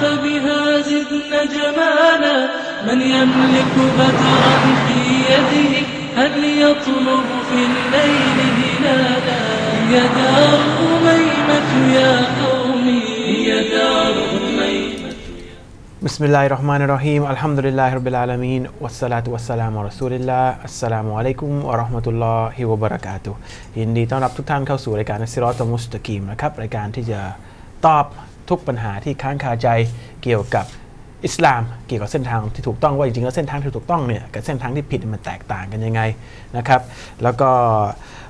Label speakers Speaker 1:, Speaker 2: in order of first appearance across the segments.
Speaker 1: فبها زدنا جمالا من يملك بدرا في يده هل يطلب في الليل هلالا هي دار أميمة يا قومي هي دار أميمة
Speaker 2: بسم الله الرحمن الرحيم الحمد لله رب العالمين والصلاة والسلام على رسول الله السلام عليكم ورحمة الله وبركاته ยินดีต้อนรับทุกท่านเข้าสู่รายการซิรอตมุสตะกีมนะครับรายการที่จะตอบ ทุกปัญหาที่ค้างคาใจเกี่ยวกับอิสลามเกี่ยวกับเส้นทางที่ถูกต้องว่าจริงๆแล้วเส้นทางที่ถูกต้องเนี่ยกับเส้นทางที่ผิดมันแตกต่างกันยังไงนะครับ แล้วก็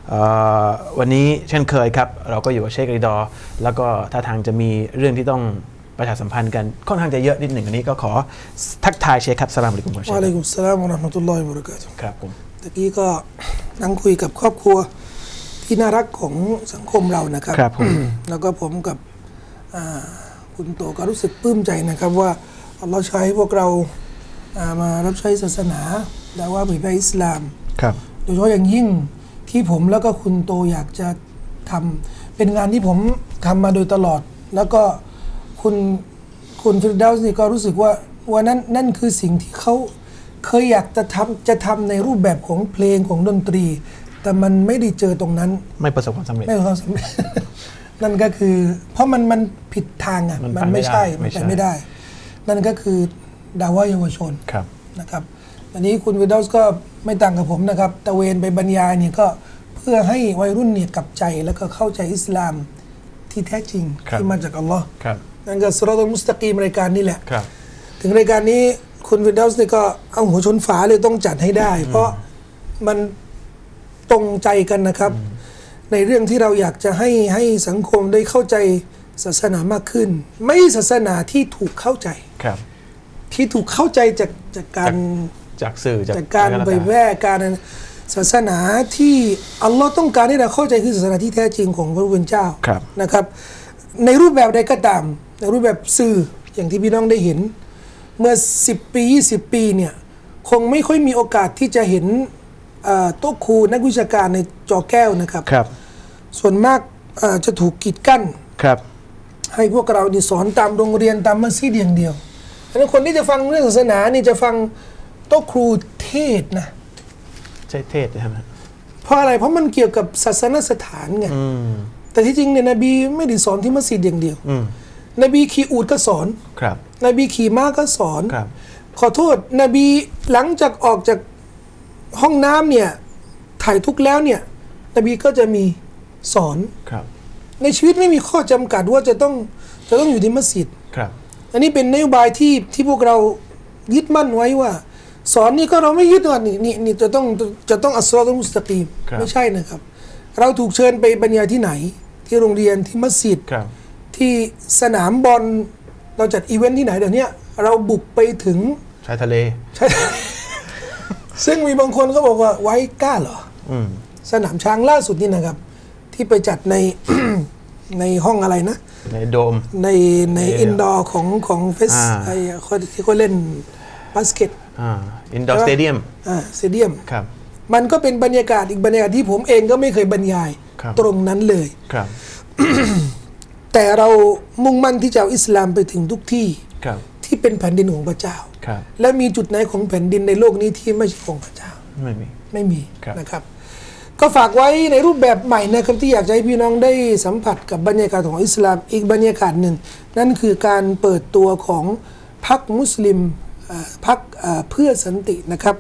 Speaker 2: เอ่อวันนี้เช่นเคยครับ เราก็อยู่กับเชคริดอร์แล้วก็ท่าทางจะมีเรื่องที่ต้องประชาสัมพันธ์กันค่อนข้างจะเยอะนิดหนึ่งอันนี้ก็ขอทักทายเชคครับสลามอะลัยกุมครับเช
Speaker 3: วะ
Speaker 2: ค
Speaker 3: อะลัยกุมสสลามวะเราะห์มะตุลลอฮิวะบะเราะกาตุฮ์
Speaker 2: ครับผม
Speaker 3: ตะกี้ก็นั่งคุยกับครอบครัวที่น่ารักของสังคมเรานะครับ
Speaker 2: ครับผม
Speaker 3: แล้วก็ผมกับอ่า คุณโตก็รู้สึกปลื้มใจนะครับว่าอัลลอฮ์ใช้พวกเราอ่ามารับใช้ศาสนา และว่าเผยแพร่อิสลาม
Speaker 2: ครับ
Speaker 3: โดยเฉพาะอย่างยิ่งที่ผมแล้วก็คุณโตอยากจะทำเป็นงานที่ผมทำมาโดยตลอด แล้วก็คุณคุณฟิรดาส์นี่ก็รู้สึกว่าว่านั่นนั่นคือสิ่งที่เขาเคยอยากจะทำจะทำในรูปแบบของเพลงของดนตรี แต่มันไม่ได้เจอตรงนั้น
Speaker 2: ไม่ประสบความสำเร็จ
Speaker 3: ไม่ประสบความสำเร็จ นั่นก็คือ เพราะมันมันผิดทางอะ
Speaker 2: มันไป
Speaker 3: มันไม่ใช่
Speaker 2: ไม่
Speaker 3: มัน
Speaker 2: ได้
Speaker 3: ไปไม่ได้ นั่นก็คือดาวะเยาวชน
Speaker 2: ครับ
Speaker 3: นะครับอันนี้คุณวิดอสก็ไม่ต่างกับผมนะครับตะเวนไปบรรยายเนี่ยก็เพื่อให้วัยรุ่นเนี่ยกลับใจแล้วก็เข้าใจอิสลามที่แท้จริง
Speaker 2: ครับ
Speaker 3: ที่มาจากอัลลอฮ์
Speaker 2: ครับ
Speaker 3: นั่นก็สุรตุลมุสตะกีมรายการนี้แหละ
Speaker 2: ครับ
Speaker 3: ถึงรายการนี้คุณวิดอสเนี่ยก็เอาหัวชนฝาเลยต้องจัดให้ได้ เพราะมันตรงใจกันนะครับ ในเรื่องที่เราอยากจะให้ให้สังคมได้เข้าใจศาสนามากขึ้น ไม่ใช่ศาสนาที่ถูกเข้าใจ
Speaker 2: ครับ
Speaker 3: ที่ถูกเข้าใจจากจากการ
Speaker 2: จากสื่อจาก
Speaker 3: จากการ
Speaker 2: อะ
Speaker 3: เผ
Speaker 2: ไแล้ว
Speaker 3: ยแพร่การศาสนาที่อัลลอฮ์ต้องการให้เราเข้าใจคือศาสนาที่แท้จริงของพระผู้เป็นเจ้า
Speaker 2: ครับ
Speaker 3: นะครับ ในรูปแบบใดก็ตาม ในรูปแบบสื่ออย่างที่พี่น้องได้เห็น เมื่อ 10 ปี 20 ปีเนี่ยคงไม่ค่อยมีโอกาสที่จะเห็นเอ่อโต๊ะครูนักวิชาการในจอแก้วนะครับ
Speaker 2: ครับ
Speaker 3: ส่วนมากเอ่อจะถูกกีดกั้น
Speaker 2: ครับ
Speaker 3: ให้พวกเรานี่สอนตามโรงเรียนตามมัสยิดอย่างเดียวดังนั้นคนที่จะฟังเรื่องศาสนานี่จะฟังโต๊ะครูเทศน์นะ
Speaker 2: ใช่เทศใช่ไหม
Speaker 3: เพราะอะไรเพราะมันเกี่ยวกับศาสนสถานไง
Speaker 2: อืม
Speaker 3: แต่ที่จริงเนี่ยนบีไม่ได้สอนที่มัสยิดอย่างเดียว
Speaker 2: อืม
Speaker 3: นบีขี่อูดก็สอน
Speaker 2: ครับ
Speaker 3: นบีขี่ม้าก็สอน
Speaker 2: ครับ
Speaker 3: ขอโทษนบีหลังจากออกจากห้องน้ำเนี่ยถ่ายทุกข์แล้วเนี่ย นบีก็จะมี สอน
Speaker 2: ครับ
Speaker 3: ในชีวิตไม่มีข้อจำกัดว่าจะต้องจะต้องอยู่ที่มัสยิด
Speaker 2: ครับ
Speaker 3: อันนี้เป็นนโยบายที่ที่พวกเรายึดมั่นไว้ว่า สอนนี่ก็เราไม่ยึดว่านี่นี่นี่จะต้องจะต้องอัสซอตุลมุสตะกีม
Speaker 2: ครับ
Speaker 3: ไม่ใช่นะครับ เราถูกเชิญไปบรรยายที่ไหน ที่โรงเรียนที่มัสยิด
Speaker 2: ครับ
Speaker 3: ที่สนามบอลเราจัดอีเวนท์ที่ไหนเดี๋ยวนี้เราบุกไปถึง
Speaker 2: ชายทะเล
Speaker 3: ใช่ซึ่งมีบางคนก็บอกว่าไว้กล้าเหรอ
Speaker 2: อืม
Speaker 3: สนามช้างล่าสุดนี่นะครับ ที่ไปจัดใน ในห้องอะไรนะ
Speaker 2: ในโดม
Speaker 3: ในใน
Speaker 2: เอ่อ
Speaker 3: อินดอร์ของของเฟส
Speaker 2: อ่า
Speaker 3: ไอ้คนที่เขาเล่นบาสเกต
Speaker 2: อ่าอินดอร์สเตเดียม
Speaker 3: อ่าสเตเดียม
Speaker 2: ครับ
Speaker 3: มันก็เป็นบรรยากาศอีกบรรยากาศที่ผมเองก็ไม่เคยบรรยาย
Speaker 2: ครับ
Speaker 3: ตรงนั้นเลย
Speaker 2: ครับ
Speaker 3: แต่เรามุ่งมั่นที่จะเอาอิสลามไปถึงทุกที่
Speaker 2: ครับ
Speaker 3: ที่เป็นแผ่นดินของพระเจ้า
Speaker 2: ครับ
Speaker 3: และมีจุดไหนของแผ่นดินในโลกนี้ที่ไม่ใช่ของพระเจ้า
Speaker 2: ไม่มี
Speaker 3: ไม่มี
Speaker 2: ครับ
Speaker 3: นะครับ ก็ฝากไว้ในรูปแบบใหม่นะครับที่อยากจะให้พี่น้องได้สัมผัสกับบรรยากาศของอิสลามอีกบรรยากาศหนึ่ง นั่นคือการเปิดตัวของพรรคมุสลิมพรรคเพื่อสันตินะครับ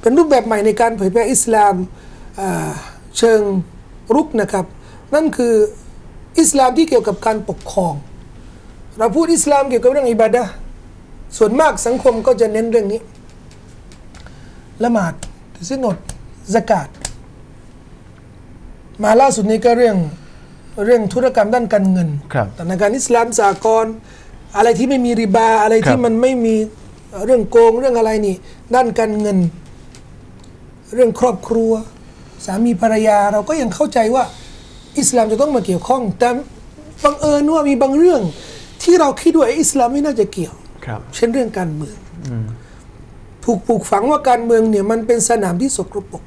Speaker 3: เป็นรูปแบบใหม่ในการเผยแพร่อิสลามเชิงรุกนะครับ นั่นคืออิสลามที่เกี่ยวกับการปกครอง เราพูดอิสลามเกี่ยวกับเรื่องอิบาดะส่วนมากสังคมก็จะเน้นเรื่องนี้ ละหมาดถือศีลอดสกาด มาล่าสุดนี้ก็เรื่องเรื่องธุรกรรมด้านการเงิน
Speaker 2: ครับ
Speaker 3: ธนาคารอิสลามสากลอะไรที่ไม่มีริบาอะไร
Speaker 2: ครั
Speaker 3: ที่
Speaker 2: บ
Speaker 3: มันไม่มีเรื่องโกงเรื่องอะไรนี่ ด้านการเงิน เรื่องครอบครัว สามีภรรยาเราก็ยังเข้าใจว่า อิสลามจะต้องมาเกี่ยวข้อง แต่บังเอิญว่ามีบางเรื่อง ที่เราคิดว่าอิสลามไม่น่าจะเกี่ยว
Speaker 2: ครับ
Speaker 3: เช่นเรื่องการเมืองถูกปลูกฝังว่าการเมืองเนี่ยมันเป็นสนามที่สกปรก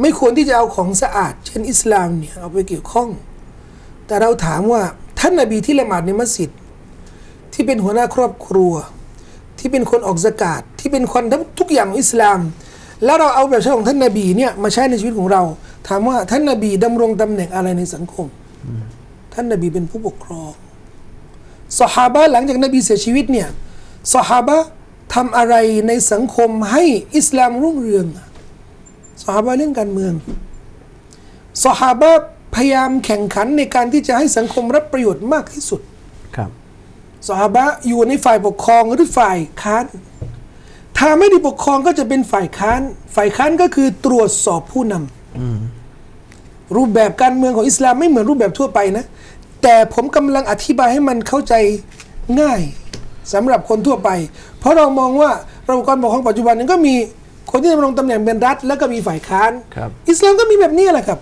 Speaker 3: ไม่ควรที่จะเอาของสะอาด เช่นอิสลามเนี่ยเอาไปเกี่ยวข้อง แต่เราถามว่าท่านนาบีที่ละหมาดในมัสยิดที่เป็นหัวหน้าครอบครัว ที่เป็นคนออกสกาดที่เป็นคนทำทุกอย่างของอิสลาม แล้วเราเอาแบบใช้ของท่านนาบีเนี่ยมาใช้ในชีวิตของเรา ถามว่าท่านนาบีดำรงตำแหน่งอะไรในสังคม ท่านนาบีเป็นผู้ปกครองสหาบะหลังจากนบีเสียชีวิตเนี่ยสหาบะทำอะไรในสังคมให้อิสลามรุ่งเรือง สหาบะเรื่องการเมืองสหาบะพยายามแข่งขันในการที่จะให้สังคมรับประโยชน์มากที่สุด
Speaker 2: ครับ
Speaker 3: สหาบะอยู่ในฝ่ายปกครองหรือฝ่ายค้าน ถ้าไม่ได้ปกครองก็จะเป็นฝ่ายค้าน ฝ่ายค้านก็คือตรวจสอบผู้นำรูปแบบการเมืองของอิสลามไม่เหมือนรูปแบบทั่วไปนะ แต่ผมกำลังอธิบายให้มันเข้าใจง่ายสำหรับคนทั่วไป เพราะเรามองว่าระบบการปกครองปัจจุบันนี้ก็มี คนที่ดำรงตำแหน่งเป็นรัฐ แล้วก็มีฝ่ายค้าน
Speaker 2: ครับ
Speaker 3: อิสลามก็มีแบบนี้แหละครับ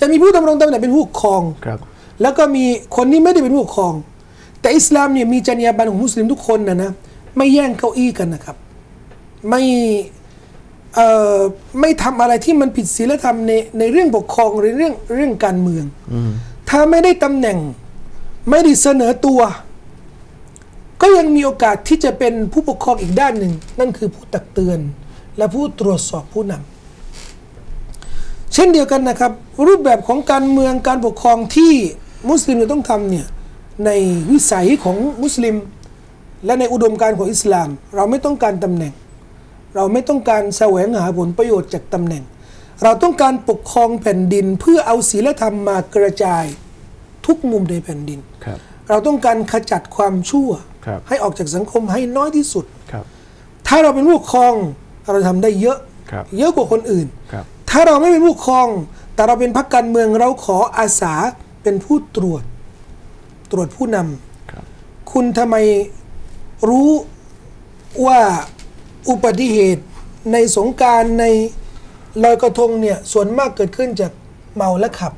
Speaker 3: จะมีผู้ดำรงตำแหน่งเป็นผู้ปกครอง
Speaker 2: ครับ
Speaker 3: แล้วก็มีคนที่ไม่ได้เป็นผู้ปกครอง แต่อิสลามเนี่ยมีจรรยาบรรณของมุสลิมทุกคนนะนะไม่แย่งเก้าอี้กันนะครับ ไม่เอ่อไม่ทำอะไรที่มันผิดศีลธรรมในในเรื่องปกครองหรือเรื่องเรื่องการเมืองถ้าไม่ได้ตำแหน่ง ไม่ได้เสนอตัว ก็ยังมีโอกาสที่จะเป็นผู้ปกครองอีกด้านหนึ่ง นั่นคือผู้ตักเตือน และผู้ตรวจสอบผู้นำเช่นเดียวกันนะครับ รูปแบบของการเมืองการปกครองที่มุสลิมจะต้องทำเนี่ยในวิสัยของมุสลิม และในอุดมการณ์ของอิสลาม เราไม่ต้องการตำแหน่ง เราไม่ต้องการแสวงหาผลประโยชน์จากตำแหน่ง เราต้องการปกครองแผ่นดินเพื่อเอาศีลธรรมมากระจายทุกมุมในแผ่นดิน
Speaker 2: ครับ
Speaker 3: เราต้องการขจัดความชั่ว
Speaker 2: ครับ
Speaker 3: ให้ออกจากสังคมให้น้อยที่สุด
Speaker 2: ครับ
Speaker 3: ถ้าเราเป็นผู้ปกครอง เราทำได้เยอะ
Speaker 2: ครับ
Speaker 3: เยอะกว่าคนอื่น
Speaker 2: ครับ
Speaker 3: ถ้าเราไม่เป็นผู้ปกครอง แต่เราเป็นพรรคการเมืองเราขออาสาเป็นผู้ตรวจ ตรวจผู้นำ
Speaker 2: ครับ
Speaker 3: คุณทำไมรู้ว่าอุบัติเหตุในสงกรารในลอยกระทงเนี่ยส่วนมากเกิดขึ้นจากเมาและขับ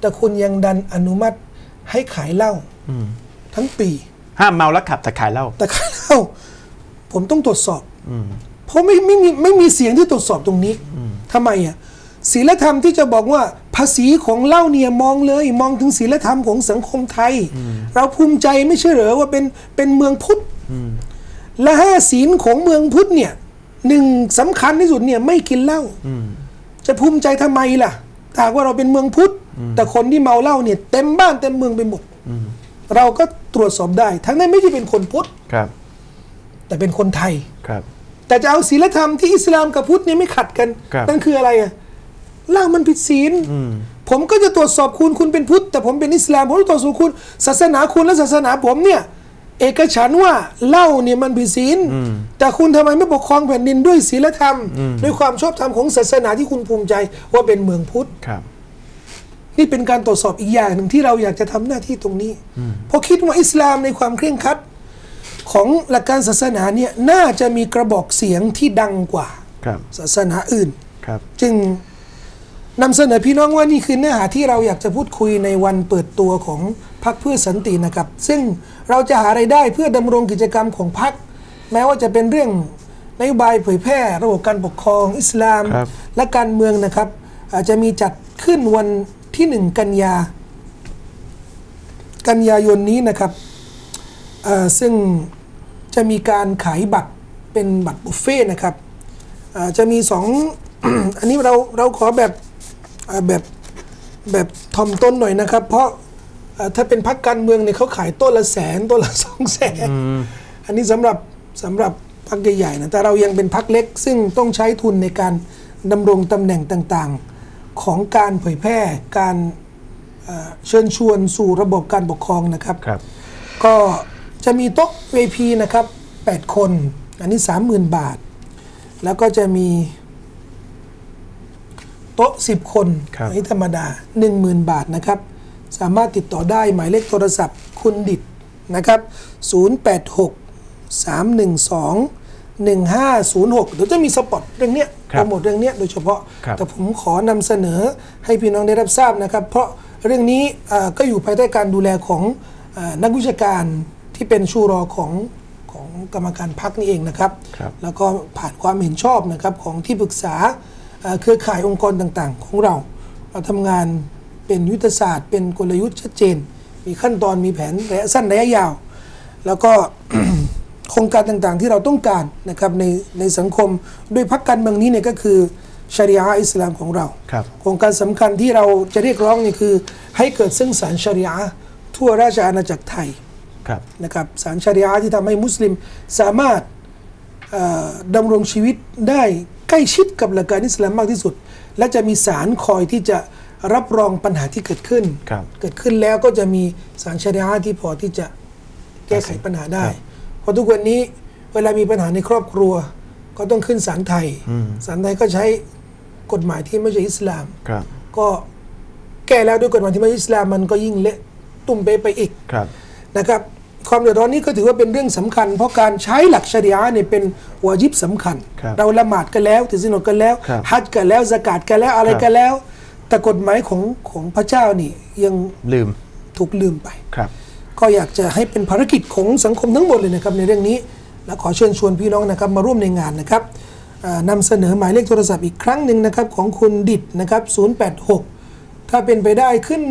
Speaker 3: แต่คุณยังดันอนุมัติให้ขายเหล้าทั้งปี
Speaker 2: ห้ามเมาแล้วขับแต่ขายเหล้า
Speaker 3: แต่ขายเหล้าผมต้องตรวจสอบ เพราะไม่ไม่มีไม่มีเสียงที่ตรวจสอบตรงนี้ทำไมอะศีลธรรมที่จะบอกว่าภาษีของเหล้าเนี่ยมองเลยมองถึงศีลธรรมของสังคมไทย เราภูมิใจไม่ใช่เหรอว่าเป็นเป็นเมืองพุทธและห้าศีลของเมืองพุทธเนี่ยหนึ่งสำคัญที่สุดเนี่ยไม่กินเหล้าจะภูมิใจทำไมล่ะถ้าหากว่าเราเป็นเมืองพุทธ แต่คนที่เมาเหล้าเนี่ยเต็มบ้านเต็มเมืองไปหมดเราก็ตรวจสอบได้ ทั้งนั้นไม่ใช่เป็นคนพุทธ
Speaker 2: ครับ
Speaker 3: แต่เป็นคนไทย
Speaker 2: ครับ
Speaker 3: แต่จะเอาศีลธรรมที่อิสลามกับพุทธเนี่ยไม่ขัดกัน
Speaker 2: ครับ
Speaker 3: นั่นคืออะไรอะเหล้ามันผิดศีล ผมก็จะตรวจสอบคุณคุณเป็นพุทธ แต่ผมเป็นอิสลามผมจะตรวจสอบคุณ ศาสนาคุณและศาสนาผมเนี่ย เอกฉันท์ว่าเหล้าเนี่ยมันผิดศีล แต่คุณทำไมไม่ปกครองแผ่นดินด้วยศีลธรรม ด้วยความชอบธรรมของศาสนาที่คุณภูมิใจว่าเป็นเมืองพุทธ
Speaker 2: ครับ
Speaker 3: นี่เป็นการตรวจสอบอีกอย่างหนึ่งที่เราอยากจะทำหน้าที่ตรงนี้เพราะคิดว่าอิสลามในความเคร่งครัด ของหลักการศาสนาเนี่ยน่าจะมีกระบอกเสียงที่ดังกว่า
Speaker 2: ครับ
Speaker 3: ศาสนาอื่น
Speaker 2: ครับ
Speaker 3: จึงนำเสนอพี่น้องว่านี่คือเนื้อหาที่เราอยากจะพูดคุยในวันเปิดตัวของพรรคเพื่อสันตินะครับ ซึ่งเราจะหาไรายได้เพื่อดำรงกิจกรรมของพรรคแม้ว่าจะเป็นเรื่องนโยบายเผยแพร่ ระบบการปกครองอิสลาม
Speaker 2: ครับ
Speaker 3: และการเมืองนะครับ อาจจะมีจัดขึ้นวันที่หนึ่งกันยา กันยายนนี้นะครับเอ่อ ซึ่งจะมีการขายบัตรเป็นบัตรบุฟเฟ่ต์นะครับอ่าจะมีสองอันนี้เราเราขอแบบอ่าแบบแบบทอมต้นหน่อยนะครับ เพราะอ่าถ้าเป็นพักการเมืองเนี่ยเขาขายต้นละแสนต้นละสองแสนอันนี้สำหรับสำหรับพักใหญ่ๆนะแต่เรายังเป็นพักเล็ก ซึ่งต้องใช้ทุนในการดำรงตำแหน่งต่างๆ ของการเผยแพร่การเอ่อเชิญชวนสู่ระบบการปกครองนะครับ
Speaker 2: ครับ
Speaker 3: ก็ จะมีโต๊ะ VIP นะครับ 8 คน อันนี้ 30,000 บาท แล้วก็จะมีโต๊ะ 10 คน
Speaker 2: ครับ
Speaker 3: อันนี้ธรรมดา 10,000 บาทนะครับ สามารถติดต่อได้หมายเลขโทรศัพท์คุณดิดนะครับ 086 312 1506เดี๋ยวจะมีสปอตเรื่องเนี้ย
Speaker 2: ครั
Speaker 3: โป
Speaker 2: บ
Speaker 3: รโมทเรื่องเนี้ยโดยเฉพาะ
Speaker 2: ครับ
Speaker 3: แต่ผมขอนำเสนอให้พี่น้องได้รับทราบนะครับ เพราะเรื่องนี้อ่าก็อยู่ภายใต้การดูแลของอานักวิชาการ ที่เป็นชูรอของของกรรมการพักนี่เองนะครับ
Speaker 2: ครับ
Speaker 3: แล้วก็ผ่านความเห็นชอบนะครับของที่ปรึกษาอ่าเครือข่ายองค์กรต่างๆ ของเราเราทำงานเป็นยุทธศาสตร์ เป็นกลยุทธ์ชัดเจน มีขั้นตอนมีแผนระยะสั้นระยะยาว แล้วก็ โครงการต่างๆที่เราต้องการนะครับในในสังคมด้วยพักการเมืองนี้เนี่ยก็คือชาริอะห์อิสลามของเรา
Speaker 2: ครับ
Speaker 3: โครงการสำคัญที่เราจะเรียกร้องนี่คือให้เกิดซึ่งศาลชาริอะห์ทั่วราชอาณาจักรไทย
Speaker 2: ครับ
Speaker 3: นะครับศาลชาริอะห์ที่ทำให้มุสลิมสามารถเอ่อดำรงชีวิตได้ใกล้ชิดกับหลักการอิสลามมากที่สุด และจะมีศาลคอยที่จะรับรองปัญหาที่เกิดขึ้น
Speaker 2: ครับ
Speaker 3: เกิดขึ้นแล้วก็จะมีศาลชาริอะห์ที่พอที่จะแก้ไขปัญหาได้ เพราะทุกวันนี้เวลามีปัญหาในครอบครัว ก็ต้องขึ้นศาลไทยศาลไทยก็ใช้กฎหมายที่ไม่ใช่อิสลาม
Speaker 2: ครับ
Speaker 3: ก็แก้แล้วด้วยกฎหมายที่ไม่ใช่อิสลามมันก็ยิ่งเละตุ่มเปไปอีก
Speaker 2: ครับ
Speaker 3: นะครับความเดือดร้อนนี้ก็ถือว่าเป็นเรื่องสำคัญ เพราะการใช้หลักชริอะห์เนี่ยเป็นวาจิบสำคัญ
Speaker 2: ครับ
Speaker 3: เราละหมาดกันแล้วถือศีลอดกันแล้ว
Speaker 2: ครับ
Speaker 3: ฮัจญ์กันแล้วสกาดกันแล้วอะไร
Speaker 2: ครับ
Speaker 3: กันแล้ว แต่กฎหมายของของพระเจ้านี่ยัง
Speaker 2: ลืม
Speaker 3: ถูกลืมไป
Speaker 2: ครับ
Speaker 3: ก็อยากจะให้เป็นภารกิจของสังคมทั้งหมดเลยนะครับในเรื่องนี้และขอเชิญชวนพี่น้องนะครับมาร่วมในงานนะครับอ่านำเสนอหมายเลขโทรศัพท์อีกครั้งหนึ่งนะครับของคุณดิดนะครับ086 ถ้าเป็นไปได้ขึ้น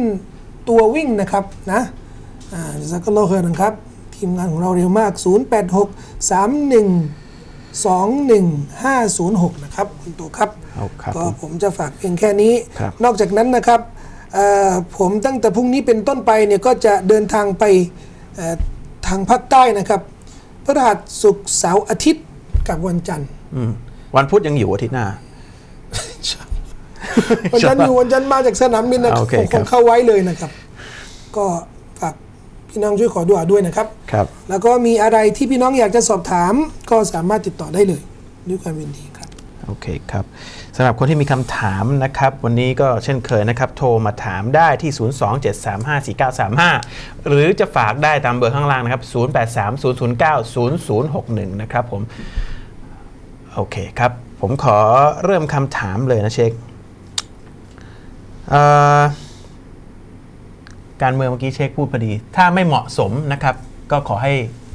Speaker 3: ตัววิ่งนะครับนะ อ่าจักรโลเคอร์นะครับ ทีมงานของเราเร็วมาก 086 31 21506 นะครับ คุณตู่ครับ
Speaker 2: เอาครับ
Speaker 3: ก็
Speaker 2: ผม
Speaker 3: ผมจะฝากเพียงแค่นี้
Speaker 2: ครับ
Speaker 3: นอกจากนั้นนะครับเอ่อผมตั้งแต่พรุ่งนี้เป็นต้นไปเนี่ยก็จะเดินทางไปเอ่อทางภาคใต้นะครับพฤหัสศุกร์เสาร์อาทิตย์กับวันจันทร์
Speaker 2: อืมวันพุธยังอยู่อาทิตย์หน้า
Speaker 3: วันจันทร์อยู่วันจันทร์มาจากสนามบินนะ
Speaker 2: โอเค
Speaker 3: คง
Speaker 2: ครับ
Speaker 3: เข้าไว้เลยนะครับ ก็ฝาก พี่น้องช่วยขอดุอาด้วยนะครับ
Speaker 2: ครับ
Speaker 3: แล้วก็มีอะไรที่พี่น้องอยากจะสอบถาม ก็สามารถติดต่อได้เลยด้วยความยินดีครับ
Speaker 2: โอเคครับสำหรับคนที่มีคำถามนะครับ วันนี้ก็เช่นเคยนะครับ โทรมาถามได้ที่ 027354935 หรือจะฝากได้ตามเบอร์ข้างล่างนะครับ 0830090061 นะครับผม โอเคครับ ผมขอเริ่มคำถามเลยนะเชคเอ่อ การเมืองเมื่อกี้เชคพูดพอดี ถ้าไม่เหมาะสมนะครับ ก็ขอให้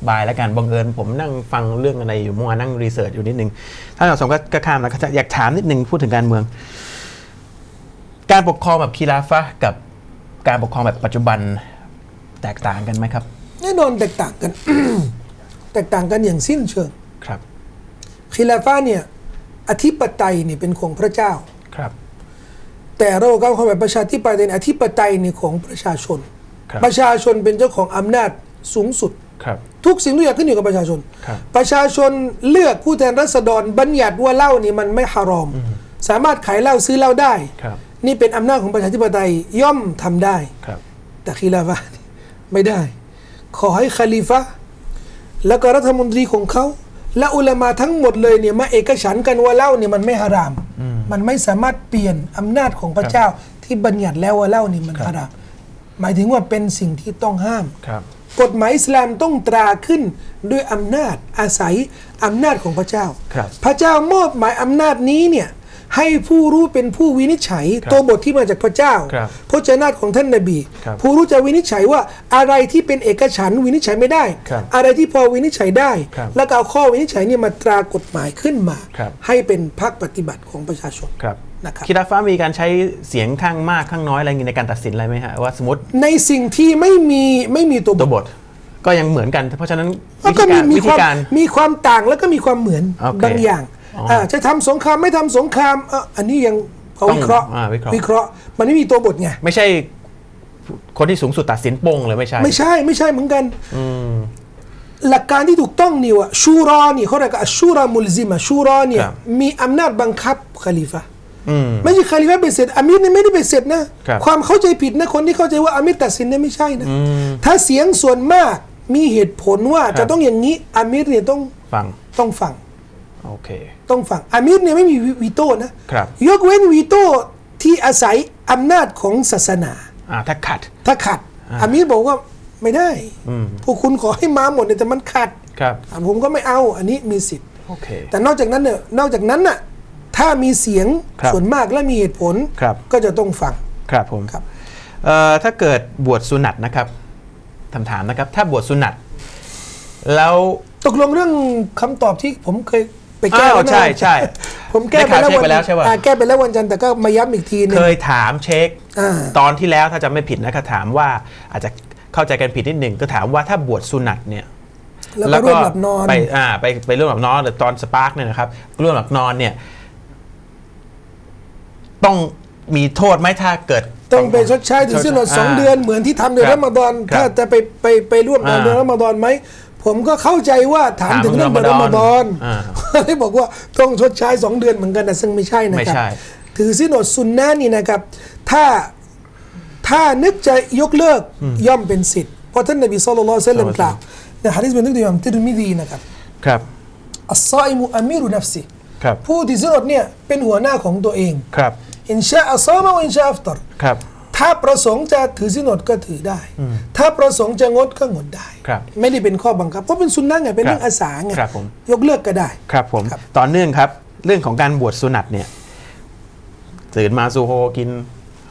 Speaker 2: บายแล้วกันบังเอิญผมนั่งฟังเรื่องอะไรอยู่เมื่อวานนั่งรีเสิร์ชอยู่นิดนึงถ้าเหมาะสมก็ก็ข้ามนะครับอยากถามนิดนึงพูดถึงการเมือง การปกครองแบบคีราฟะห์กับการปกครองแบบปัจจุบันแตกต่างกันไหมครับ
Speaker 3: แน่นอนแตกต่างกัน แตกต่างกันอย่างสิ้นเชิง
Speaker 2: ครับ
Speaker 3: คิลาฟะห์เนี่ยอธิปไตยเนี่ยเป็นของพระเจ้า
Speaker 2: ครับ
Speaker 3: แต่ระบบการปกครองแบบประชาธิปไตยเนี่ยอธิปไตยเนี่ยของประชาชน
Speaker 2: ครับ
Speaker 3: ประชาชนเป็นเจ้าของอำนาจสูงสุด
Speaker 2: ครับ
Speaker 3: ทุกสิ่งทุกอย่างขึ้นอยู่กับประชาชน
Speaker 2: ครับ
Speaker 3: ประชาชนเลือกผู้แทนรัษฎรบัญญัติว่าเหล้านี่มันไม่ฮารอม สามารถขายเหล้าซื้อเหล้าได้
Speaker 2: ครับ
Speaker 3: นี่เป็นอำนาจของประชาธิปไตยย่อมทำได้
Speaker 2: ครับ
Speaker 3: แต่คิลาฟะห์นี่ไม่ได้ ขอให้คาลิฟะห์แล้วก็รัฐมนตรีของเขา และอุลามาทั้งหมดเลยเนี่ยมาเอกฉันท์กันว่าเหล้าเนี่ยมันไม่ฮารามมั นไม่สามารถเปลี่ยนอำนาจของพระเจ้าที่บัญญัติแล้วว่าเหล้านี่มันฮารามหมายถึงว่าเป็นสิ่งที่ต้องห้าม
Speaker 2: ครับ
Speaker 3: กฎหมายอิสลามต้องตราขึ้นด้วยอำนาจอาศัยอำนาจของพระเจ้า
Speaker 2: ครับ
Speaker 3: พระเจ้ามอบหมายอำนาจนี้เนี่ย ให้ผู้รู้เป็นผู้วินิจฉัย
Speaker 2: ครับ
Speaker 3: ตัวบทที่มาจากพระเจ้า
Speaker 2: ครับ
Speaker 3: พระเจ้านาจของท่านนบี
Speaker 2: ครับ
Speaker 3: ผู้รู้จะวินิจฉัยว่าอะไรที่เป็นเอกฉันท์วินิจฉัยไม่ได้
Speaker 2: ครับ
Speaker 3: อะไรที่พอวินิจฉัยได้
Speaker 2: ครับ
Speaker 3: แล้วก็เอาข้อวินิจฉัยเนี่ยมาตรากฎหมายขึ้นมา
Speaker 2: ครับ
Speaker 3: ให้เป็นภาคปฏิบัติของประชาชน
Speaker 2: ครับ
Speaker 3: นะครับ
Speaker 2: คิดาฟ้ามีการใช้เสียงข้างมากข้างน้อยอะไรอย่างงี้ในการตัดสินอะไรไหมฮะว่าสมมติ
Speaker 3: ในสิ่งที่ไม่มีไม่มีตัวบ
Speaker 2: ตัว
Speaker 3: ท
Speaker 2: บทก็ยังเหมือนกัน เพราะฉะนั้น
Speaker 3: แล้ว
Speaker 2: วิ
Speaker 3: ก็
Speaker 2: ธี
Speaker 3: มี
Speaker 2: การ
Speaker 3: มี
Speaker 2: วิ
Speaker 3: ค
Speaker 2: ธี
Speaker 3: วาม
Speaker 2: การ
Speaker 3: มีความต่างแล้วก็มีความเหมือน
Speaker 2: โอเค
Speaker 3: บางอย่าง
Speaker 2: อ๋ออ่า
Speaker 3: จะทำสงครามไม่ทำสงครามเอ่ออันนี้ยังเขา
Speaker 2: ต้อง
Speaker 3: วิเคราะห์
Speaker 2: อ่าวิเคราะห์
Speaker 3: ห์ มันไม่มีตัวบทไง
Speaker 2: ไม่ใช่ คนที่สูงสุดตัดสินโป้งเลยไม่ใช่
Speaker 3: ไม่ใช่ไม่ใช่เหมือนกัน
Speaker 2: อืม
Speaker 3: หลักการที่ถูกต้องนี่ว่าชูรอนี่เขาเรียกว่าชูรามุลซิมาชูรอเนี่ย
Speaker 2: ครับ
Speaker 3: มีอำนาจบังคับคาลิฟะห์
Speaker 2: อืม
Speaker 3: ไม่ใช่คาลิฟะห์เป็นเสร็จอามิรเนี่ยไม่ได้เป็นเสร็จนะ ครับ ความเข้าใจผิดนะคนที่เข้าใจว่าอามิรตัดสินเนี่ยไม่ใช่นะ ถ้าเสียงส่วนมากมีเหตุผลว่า
Speaker 2: ครับ
Speaker 3: จะต้องอย่างนี้อามิรเนี่ยต้อง
Speaker 2: ฟัง
Speaker 3: ต้องฟัง
Speaker 2: โอเค
Speaker 3: ต้องฟังอามิรเนี่ยไม่มีวีโต้นะครับยกเว้นวีโต้ที่อาศัยอำนาจของศาสนา
Speaker 2: อ่าถ้าขัด
Speaker 3: ถ้าขัดอามิรบอกว่าไม่ได้พวกคุณขอให้มาหมดเนี่ยแต่มันขัด
Speaker 2: ครับ
Speaker 3: อะผมก็ไม่เอาอันนี้มีสิทธิ์
Speaker 2: โอเค
Speaker 3: แต่นอกจากนั้นเนี่ยนอกจากนั้นน่ะถ้ามีเสียง
Speaker 2: ครับ
Speaker 3: ส่วนมากและมีเหตุผล
Speaker 2: ครับ
Speaker 3: ก็จะต้องฟัง
Speaker 2: ครับผม
Speaker 3: ครับ
Speaker 2: เอ่อถ้าเกิดบวชสุนัตนะครับคำถามนะครับ ถ้าบวชสุนัตแล้ว
Speaker 3: ตกลงเรื่องคำตอบที่ผมเคยไป แก้
Speaker 2: อ้าว
Speaker 3: แล้วนะ
Speaker 2: ใช่ใช่
Speaker 3: ผมแก้ไป
Speaker 2: ได้ข่าว
Speaker 3: แล้ว
Speaker 2: เช็คไปแล้วใช่ปะ
Speaker 3: อ่าแก้ไปแล้ววันจันทร์แต่ก็มาย้ำอีกทีหนึง
Speaker 2: เคยถามเช็ค
Speaker 3: อ่า
Speaker 2: ตอนที่แล้วถ้าจำไม่ผิดนะครับถามว่าอาจจะเข้าใจกันผิดนิดหนึ่งก็ถามว่าถ้าบวชสุนัตเนี่ย
Speaker 3: แล้วก็ร่วมหลับนอน
Speaker 2: ไปอ่าไปไปร่วมหลับนอนหรือตอนสปาร์กเนี่ยนะครับร่วมหลับนอนเนี่ย ต้องมีโทษไหมถ้าเกิด
Speaker 3: ต้องไปชดใช้ถึงสิ้นหมดสองเดือนเหมือนที่ทำใน
Speaker 2: ครั
Speaker 3: รอบมฎอน
Speaker 2: ครับ
Speaker 3: ถ้าจะไปไปไปร่วมใน
Speaker 2: อ่า
Speaker 3: เดือนรอมฎอนไหม ผมก็เข้าใจว่าถาม
Speaker 2: ถาม
Speaker 3: ถึงเรื่อง
Speaker 2: ถึ
Speaker 3: เดืองนรอมฎอน
Speaker 2: อ่า
Speaker 3: ก็เลยบอกว่าต้องชดใช้สองเดือนเหมือนกันนะซึ่งไม่ใช่นะครั
Speaker 2: ไม่ใช่
Speaker 3: ถือสิ้นอดซุนนะห์นี่นะครับ ถ้าถ้านึกจะยกเลิกย่อมเป็นสิทธิ์เพราะท่านนบีสุลต่านละสัลลัมกล่าวในฮะดิษบันทึกโดยอิหม่ามติรมิดีนะครับ
Speaker 2: ครับ
Speaker 3: อัสซาอิมุอามิรุนัฟซิ
Speaker 2: ครับ
Speaker 3: ผู้ที่สิ้นอดเนี่ยเป็นหัวหน้าของตัวเอง
Speaker 2: ครับ
Speaker 3: อินชาอัลซอมะวะอินชาอัฟตร
Speaker 2: ครับ
Speaker 3: ถ้าประสงค์จะถือสินอดก็ถือได้ ถ้าประสงค์จะงดก็งดได้
Speaker 2: ครับ
Speaker 3: ไม่ได้เป็นข้อบังคับ เพราะเป็นสุนนะไงเป็นเรื่อง
Speaker 2: ครับ
Speaker 3: อาสาไง
Speaker 2: ครับผม
Speaker 3: ยกเลิกก็ได้
Speaker 2: ครับผม
Speaker 3: ครับ
Speaker 2: ต่อเนื่องครับ เรื่องของการบวชสุนัตเนี่ยตื่นมาซูโฮกิน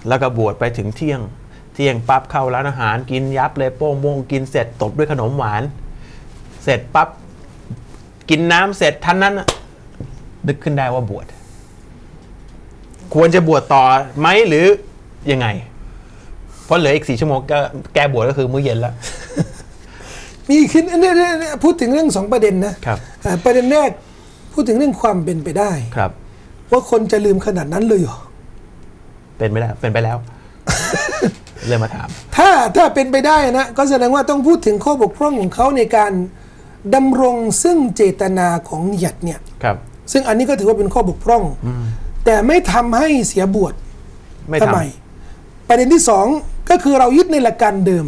Speaker 2: แล้วก็บวชไปถึงเที่ยง เที่ยงปั๊บเข้าร้านอาหารกินยับเลยโป้งโมงกินเสร็จตบด้วยขนมหวาน เสร็จปั๊บกินน้ำเสร็จท่านนั้นน่ะนึกขึ้นได้ว่าบวช ควรจะบวชต่อไหมหรือยังไง เพราะเหลืออีกสี่ชั่วโมงก็แก้บวชก็คือมื้อเย็นแล้ว
Speaker 3: มีขึ้นเนี่ยเนี่ยเนี่ยพูดถึงเรื่องสองประเด็นนะครับ อ่าประเด็นแรกพูดถึงเรื่องความเป็นไปได้
Speaker 2: ครับ
Speaker 3: ว่าคนจะลืมขนาดนั้นเลยเหรอ
Speaker 2: เป็นไปแล้วเป็นไปแล้ว เลยมาถาม
Speaker 3: ถ้าถ้าเป็นไปได้นะก็แสดงว่าต้องพูดถึงข้อบกพร่องของเขาในการดำรงซึ่งเจตนาของหยัดเนี่ย
Speaker 2: ครับ
Speaker 3: ซึ่งอันนี้ก็ถือว่าเป็นข้อบกพร่อง แต่ไม่ทำให้เสียบวช
Speaker 2: ไม่
Speaker 3: ทำ
Speaker 2: ทำ
Speaker 3: ไม ประเด็นที่สอง ก็คือเรายึดในหลักการเดิม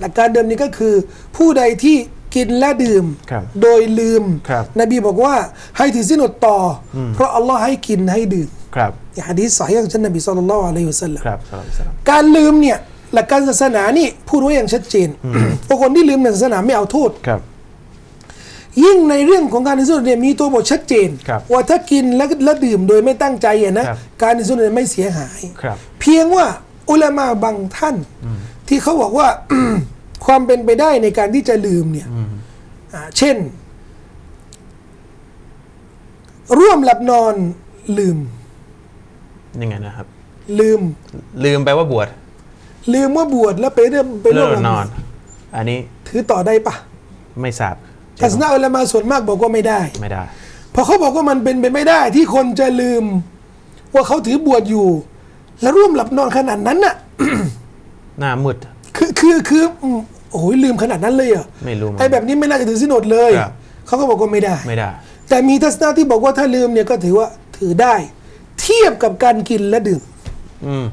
Speaker 3: หลักการเดิมนี้ก็คือผู้ใดที่กินและดื่ม
Speaker 2: ครับ
Speaker 3: โดยลืม
Speaker 2: ครับ
Speaker 3: นบีบอกว่าให้ถือสินอดต่ออเพราะอัลลอฮ์ให้กินให้ดื่ม
Speaker 2: ครับ
Speaker 3: ในฮะดีษสายของท่านนบีสุลต่านละอะลัยฮิวะสัลลัม
Speaker 2: ครับสลามสลาม
Speaker 3: การลืมเนี่ยหลักการศาสนานี่พูดไว้อย่างชัดเจนว่าคนที่ลืมในศาสนาไม่เอาโทษ
Speaker 2: ครับ
Speaker 3: ยิ่งในเรื่องของการอินซุนเนี่ยมีตัวบทชัดเจน
Speaker 2: ครับ
Speaker 3: ว่าถ้ากินแล้วแล้วดื่มโดยไม่ตั้งใจอะนะครับการอินซุนเนี่ยไม่เสียหาย
Speaker 2: ครับ
Speaker 3: เพียงว่า อุลามาบางท่าน ที่เขาบอกว่า ความเป็นไปได้ในการที่จะลืมเนี่ยอ่าเช่น ร่วมหลับนอนลืม
Speaker 2: ยังไงนะครับ
Speaker 3: ลืม
Speaker 2: ลืมไปว่าบวช
Speaker 3: ลืมว่าบวชแล้วไปเริ่มไปร่
Speaker 2: เลิ
Speaker 3: วม
Speaker 2: ก
Speaker 3: หลับ
Speaker 2: น
Speaker 3: น
Speaker 2: อ
Speaker 3: อนน
Speaker 2: อันนี้
Speaker 3: ถือต่อได้ปะ
Speaker 2: ไม่ทราบ
Speaker 3: ทัศนะอุลามาส่วนมากบอกว่าไม่ได้
Speaker 2: ไม่ได้
Speaker 3: เพราะเขาบอกว่ามันเป็นไปไม่ได้ ที่คนจะลืม ว่าเขาถือบวชอยู่ แล้วร่วมหลับนอนขนาดนั้นน่ะ
Speaker 2: หน้ามืด
Speaker 3: คือคือคืออืมโอ้ยลืมขนาดนั้นเลยเหรอ
Speaker 2: ไม่รู้มัน
Speaker 3: ไอ้แบบนี้ไม่น่าจะถือสินอดเลย
Speaker 2: ครับ
Speaker 3: เขาก็บอกว่าไม่ได้
Speaker 2: ไม่ได้
Speaker 3: แต่มีทัศนะที่บอกว่าถ้าลืมเนี่ยก็ถือว่าถือได้ เทียบกับการกินและดื่ม
Speaker 2: อืม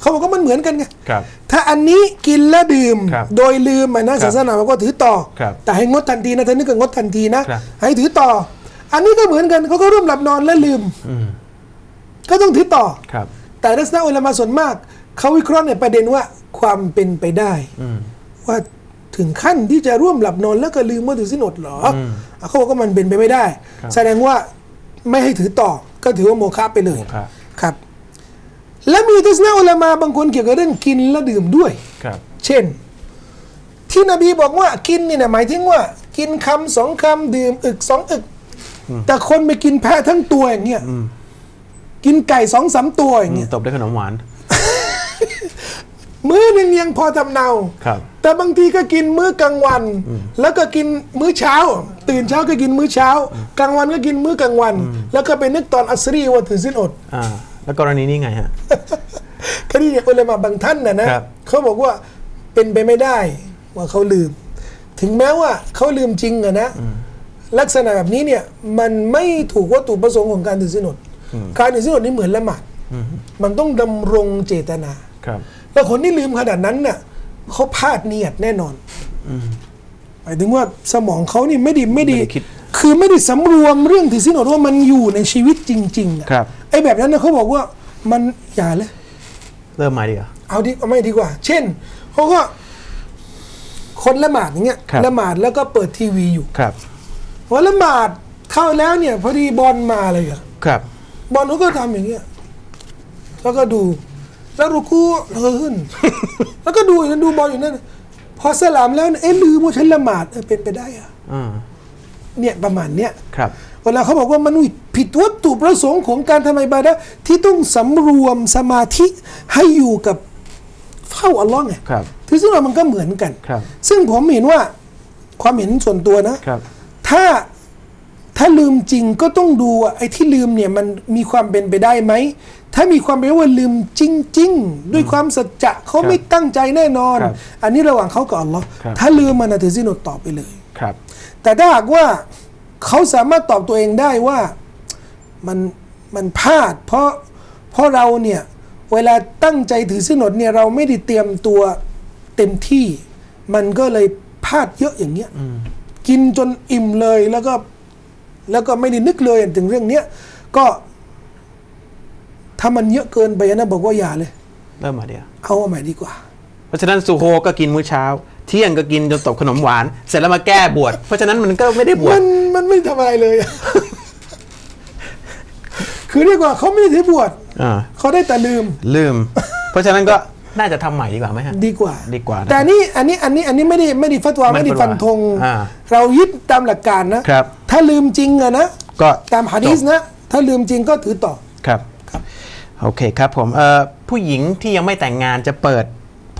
Speaker 3: เขาบอกว่ามันเหมือนกันไง
Speaker 2: ครับ
Speaker 3: ถ้าอันนี้กินและดื่ม
Speaker 2: ครับ
Speaker 3: โดยลืมอะนะศาสนาบอกว่าถือต่อ
Speaker 2: ครับ
Speaker 3: แต่ให้งดทันทีนะถ้านึกถึงงดทันทีนะ ครับ ให้ถือต่อ อันนี้ก็เหมือนกันเขาก็ร่วมหลับนอนและลืม
Speaker 2: อืม
Speaker 3: ก็ต้องถือต่อ
Speaker 2: ครับ
Speaker 3: แต่ทัศนะอุลามาส่วนมาก เขาวิเคราะห์ในประเด็นว่าความเป็นไปได้
Speaker 2: อืม
Speaker 3: ว่าถึงขั้นที่จะร่วมหลับนอนแล้วก็ลืมว่าถือสินอดเหรอออะเขาบอกว่ามันเป็นไปไม่ได้
Speaker 2: ครับ
Speaker 3: แสดงว่าไม่ให้ถือต่อก็ถือว่าโมฆะไปเลย
Speaker 2: โมฆะ
Speaker 3: ครับ และมีทัศนะอุลามาบางคนเกี่ยวกับเรื่องกินและดื่มด้วย
Speaker 2: ครับ
Speaker 3: เช่น ที่นบีบอกว่ากินนี่นะหมายถึงว่า กินคำสองคำดื่ม อึกสองอึก แต่คนไปกินแพะทั้งตัวอย่างเงี้ย กินไก่สองสามตัวอย่างเงี้ย
Speaker 2: ตบด้วยขนมหวาน
Speaker 3: มื้อหนึ่งยังพอทำเนา
Speaker 2: ครับ
Speaker 3: แต่บางทีก็กินมื้อกลางวัน แล้วก็กินมื้อเช้า ตื่นเช้าก็กินมื้อเช้า กลางวันก็กินมื้อกลางวัน แล้วก็ไปนึกตอนอัสรีว่าถือสินอด
Speaker 2: อ่า แล้วกรณีนี้ไงฮะ
Speaker 3: คดีเนี่ยอุลามาบางท่านนะนะครับเขาบอกว่าเป็นไปไม่ได้ว่าเขาลืม ถึงแม้ว่าเขาลืมจริงอะนะลักษณะแบบนี้เนี่ยมันไม่ถูกวัตถุประสงค์ของการถือสินอด การถือสินอดนี่เหมือนละหมาดมันต้องดำรงเจตนา
Speaker 2: ครับ
Speaker 3: แล้วคนที่ลืมขนาดนั้นน่ะเขาพลาดเนียดแน่นอนหมายถึงว่าสมองเขานี่ไม่ดีไม่ดี
Speaker 2: ไม่ได้คิด
Speaker 3: คือไม่ได้สำรวมเรื่องถือสินอดว่ามันอยู่ในชีวิตจริงๆอะ
Speaker 2: ครับ
Speaker 3: ไอ้แบบนั้นนะเขาบอกว่ามันอย่าเลย
Speaker 2: เริ่มใหม่ดีกว่า
Speaker 3: เอาดีเอาไม่ดีกว่า เช่นเขาก็ คนละหมาดอย่างเงี้ย
Speaker 2: ครับ
Speaker 3: ละหมาดแล้วก็เปิดทีวีอยู่
Speaker 2: ครับ
Speaker 3: พอละหมาดเข้าแล้วเนี่ย พอดีบอลมาเลยอะ
Speaker 2: ครับ
Speaker 3: บอลเขาก็ทำอย่างเงี้ยแล้วก็ดู แล้วรูกูแล้วก็ขึ้น แล้วก็ดูอยู่นั่นดูบอลอยู่นั่นพอสลามแล้วเนี่ยเอ๊ะลืมว่าฉันละหมาดเออเป็นไปได้อะ
Speaker 2: อ่า
Speaker 3: เนี่ยประมาณเนี้ย
Speaker 2: ครับ
Speaker 3: เวลาเขาบอกว่ามันผิดวัตถุประสงค์ของการทำอิบาดะห์ที่ต้องสำรวมสมาธิให้อยู่กับเฝ้าอัลลอฮ์ไง
Speaker 2: ครับ
Speaker 3: คือซึ่งเรามันก็เหมือนกัน
Speaker 2: ครับ
Speaker 3: ซึ่งผมเห็นว่าความเห็นส่วนตัวนะ
Speaker 2: ครับ
Speaker 3: ถ้า ถ้าลืมจริงก็ต้องดูว่าไอ้ที่ลืมเนี่ยมันมีความเป็นไปได้ไหม ถ้ามีความเป็นไปว่าลืมจริง ๆ ด้วยความสัจจะเขาไม่ตั้งใจแน่นอน
Speaker 2: ครับ
Speaker 3: อันนี้ระหว่างเขากับอัลลอฮ์
Speaker 2: ครับ
Speaker 3: ถ้าลืมมันนะถือสินอดต่อไปเลย
Speaker 2: ครับ
Speaker 3: แต่ถ้าหากว่าเขาสามารถตอบตัวเองได้ว่ามันมันพลาด เพราะเพราะเราเนี่ยเวลาตั้งใจถือสินอดเนี่ยเราไม่ได้เตรียมตัวเต็มที่ มันก็เลยพลาดเยอะอย่างเงี้ยกินจนอิ่มเลยแล้วก็ แล้วก็ไม่ได้นึกเลยถึงเรื่องเนี้ยก็ถ้ามันเยอะเกินไปนะบอกว่าอย่าเลย
Speaker 2: เริ่มมาเดียว
Speaker 3: เอาเอาใหม่ดีกว่า
Speaker 2: เพราะฉะนั้นสุโฮก็กินมื้อเช้า เที่ยงก็กินจนตกขนมหวาน เสร็จแล้วมาแก้บวชเพราะฉะนั้นมันก็ไม่ได้บว
Speaker 3: มั
Speaker 2: ช
Speaker 3: นมันไม่ทำอะไรเลย คือเรียกว่าเขาไม่ได้ถือบวช
Speaker 2: อ่า
Speaker 3: เขาได้แต่ลืม
Speaker 2: ลืม เพราะฉะนั้นก็น่าจะทำใหม่ดีกว่าไหมฮะ
Speaker 3: ดีกว่า
Speaker 2: ดีกว่านะ
Speaker 3: แต่นี่อันนี้อันนี้อันนี้ไม่ได้ไม่ได้ฟัตวา
Speaker 2: ไม่
Speaker 3: ไม่ได้
Speaker 2: ฟั
Speaker 3: ฟั
Speaker 2: น
Speaker 3: น
Speaker 2: วา
Speaker 3: ธง
Speaker 2: อ่า
Speaker 3: เรายึดตามหลักการนะ
Speaker 2: ครับ
Speaker 3: ถ้าลืมจริงอะนะ
Speaker 2: ก็
Speaker 3: ตามฮะดีษนะ ถ้าลืมจริงก็ถือต่อ
Speaker 2: ครับ
Speaker 3: ครับ
Speaker 2: โอเคครับผมเอ่อผู้หญิงที่ยังไม่แต่งงานจะเปิด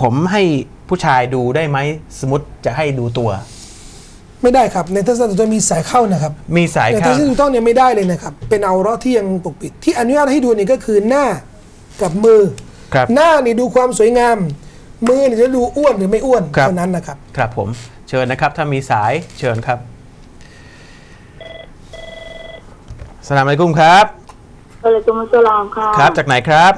Speaker 2: ผมให้ผู้ชายดูได้ไหมสมมติจะให้ดูตัว
Speaker 3: ไม่ได้ครับ ในทัศนะจะมีสายเข้านะครับ
Speaker 2: มีสาย
Speaker 3: ในทั
Speaker 2: เข้า
Speaker 3: ศนะถูกต้องเนี่ยไม่ได้เลยนะครับ เป็นเอาเราะห์ที่ยังปกปิด ที่อนุญาตให้ดูนี่ก็คือหน้ากับมือ
Speaker 2: ครับ
Speaker 3: หน้านี่ดูความสวยงาม มือนี่จะดูอ้วนหรือไม่อ้วน
Speaker 2: ครับ
Speaker 3: เท่านั้นนะครับ
Speaker 2: ครับผมเชิญนะครับ ถ้ามีสายเชิญครับ สลามอะลัยกุมครับ
Speaker 4: อะลัยกุมุสสลามค่ะ
Speaker 2: ครับ จากไหนครับ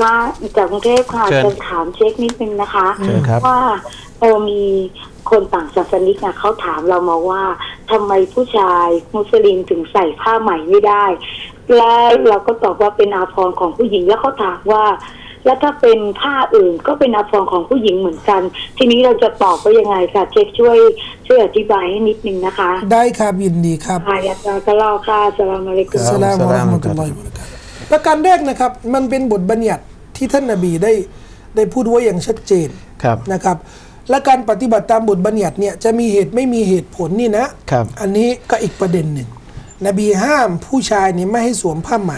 Speaker 4: ค่ะจากกรุงเทพค่ะ
Speaker 2: เชิญ
Speaker 4: จะถามเช็คนิดนึงนะคะ
Speaker 2: เชิญครับ
Speaker 4: ว่าเออมีคนต่างศาสนิกนะเขาถามเรามาว่าทำไมผู้ชายมุสลิมถึงใส่ผ้าไหมไม่ได้ แล้วเราก็ตอบว่าเป็นอาภรณ์ของผู้หญิงแล้วเขาถามว่า แล้วถ้าเป็นผ้าอื่นก็เป็นอาภรณ์ของผู้หญิงเหมือนกัน ทีนี้เราจะตอบว่ายังไงค่ะเช็คช่วยช่วยอธิบายให้นิดนึงนะคะ
Speaker 3: ได้ครับยินดีครับ
Speaker 4: อายะตากะลาค่ะสลามอะลัยกุม
Speaker 2: ครับ
Speaker 3: สลาม
Speaker 2: ส
Speaker 3: อะ
Speaker 2: ลาม
Speaker 3: ลัยกุมวะเราะห์มะตุลลอฮิวะบะเราะกาตุฮ์ประการแรกนะครับ มันเป็นบทบัญญัติที่ท่านนบีได้ได้พูดไว้อย่างชัดเจน
Speaker 2: ครับ
Speaker 3: นะครับ และการปฏิบัติตามบทบัญญัติเนี่ยจะมีเหตุไม่มีเหตุผลนี่นะครับอันนี้ก็อีกประเด็นหนึ่งนบีห้ามผู้ชายเนี่ยไม่ให้สวมผ้าไหม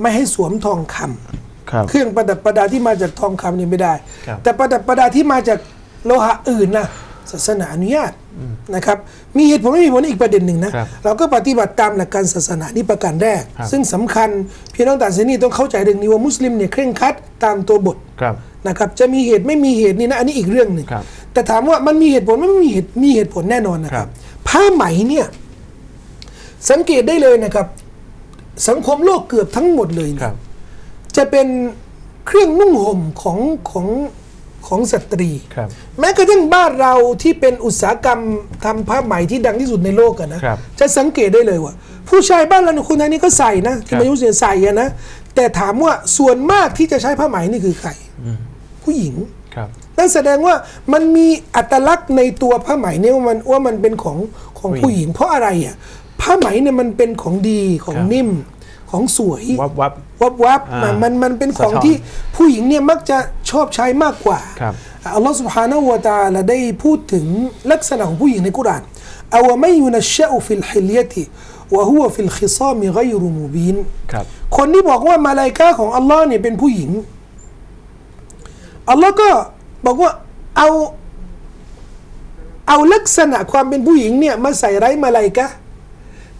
Speaker 3: ไม่ให้สวมทองคำ
Speaker 2: ครับ
Speaker 3: เครื่องประดับประดาที่มาจากทองคำนี่ไม่ได้
Speaker 2: ครับ
Speaker 3: แต่ประดับประดาที่มาจากโลหะอื่นนะศาสนาอนุญาตนะครับ มีเหตุผลไม่มีเหตุผลอีกประเด็นหนึ่งนะครับเราก็ปฏิบัติตามหลักการศาสนานี่ประการแรก
Speaker 2: ครับ
Speaker 3: ซึ่งสำคัญพี่น้องต่างศาสนาต้องเข้าใจเรื่องนี้ว่ามุสลิมเนี่ยเคร่งครัดตามตัวบท
Speaker 2: ครับ
Speaker 3: นะครับ จะมีเหตุไม่มีเหตุนี่นะอันนี้อีกเรื่องหนึ่ง
Speaker 2: ครับ
Speaker 3: แต่ถามว่ามันมีเหตุผลไม่มีเหตุมีเหตุผลแน่นอนนะค
Speaker 2: ครั
Speaker 3: รับบผ้าไหมเนี่ยสังเกตได้เลยนะครับ สังคมโลกเกือบทั้งหมดเลยเนี่ย
Speaker 2: ครับ
Speaker 3: จะเป็นเครื่องนุ่งห่มของของของสตรี
Speaker 2: ครับ
Speaker 3: แม้กระทั่งบ้านเราที่เป็นอุตสาหกรรมทำผ้าไหมที่ดังที่สุดในโลกกันนะครับ จะสังเกตได้เลยว่า ผู้ชายบ้านเราเนี่ยคนไทยนี่ก็ใส่นะที่มายุเสียใส่อะนะแต่ถามว่าส่วนมากที่จะใช้ผ้าไหมนี่คือใครผู้หญิง
Speaker 2: ครับ
Speaker 3: นั่นแสดงว่ามันมีอัตลักษณ์ในตัวผ้าไหมเนี่ยว่ามันว่ามันเป็นของของ
Speaker 2: ผู้
Speaker 3: ผู้
Speaker 2: ห
Speaker 3: ห
Speaker 2: ญิ
Speaker 3: ญิ
Speaker 2: ง
Speaker 3: งเพราะอะไรอะผ้าไหมเนี่ยมันเป็นของดีของ
Speaker 2: ครับ
Speaker 3: นิ่ม ของสวย
Speaker 2: วับวับ
Speaker 3: วับวับมันมันเป็นของ
Speaker 2: ที่
Speaker 3: ผู้หญิงเนี่ยมักจะชอบใช้มากกว่าอัลลอฮฺสุบฮานาวะตาลาได้พูดถึงลักษณะของผู้หญิงในกุรานอาวไม่ยุนเชอฟิลฮิลยติวะฮุวฟิลคิซามิไกรุมูบิน
Speaker 2: ค
Speaker 3: นที่บอกว่ามาลายกาของอัลลอฮ์เนี่ยเป็นผู้หญิงอัลลอฮ์ก็บอกว่าเอาเอาลักษณะความเป็นผู้หญิงเนี่ยมาใส่ไร้มาลายกะ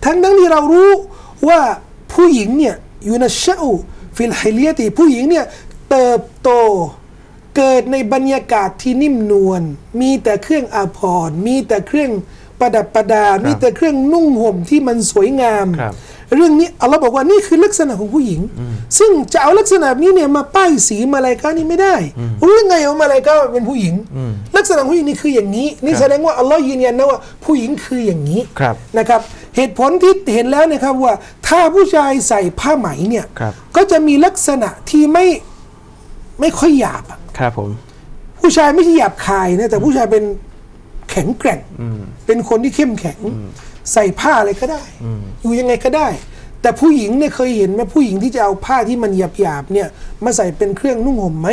Speaker 3: ทั้งทั้งที่เรารู้ว่า ผู้หญิงเนี่ยยูนัชชะอุฟิลฮิลยะติผู้หญิงเนี่ยเติบโตเกิดในบรรยากาศที่นิ่มนวลมีแต่เครื่องอาภรณ์มีแต่เครื่องประดับประดา มีแต่เครื่องนุ่งห่มที่มันสวยงาม
Speaker 2: ครับ
Speaker 3: เรื่องนี้อัลลอฮ์บอกว่านี่คือลักษณะของผู้หญิง ซึ่งจะเอาลักษณะแบบนี้เนี่ยมาป้ายสีมาลายกานี่ไม่ได้รู้ยังไงว่ามาลายกาเป็นผู้หญิง ลักษณะของผู้หญิงนี่คืออย่างนี้ นี่แสดงว่าอัลลอฮ์ยืนยันนะว่าผู้หญิงคืออย่างนี้
Speaker 2: ครับ
Speaker 3: นะครับ เหตุผลที่เห็นแล้วนะครับว่าถ้าผู้ชายใส่ผ้าไหมเนี่ย
Speaker 2: ครับ
Speaker 3: ก็จะมีลักษณะที่ไม่ไม่ค่อยหยาบอะ
Speaker 2: ครับผม
Speaker 3: ผู้ชายไม่ใช่หยาบคายนะแต่ผู้ชายเป็นแข็งแกร่งเป็นคนที่เข้มแข็ง ใส่ผ้าอะไรก็ได้ อยู่ยังไงก็ได้ แต่ผู้หญิงเนี่ยเคยเห็นไหมผู้หญิงที่จะเอาผ้าที่มันหยาบหยาบๆเนี่ยมาใส่เป็นเครื่องนุ่งห่มไหม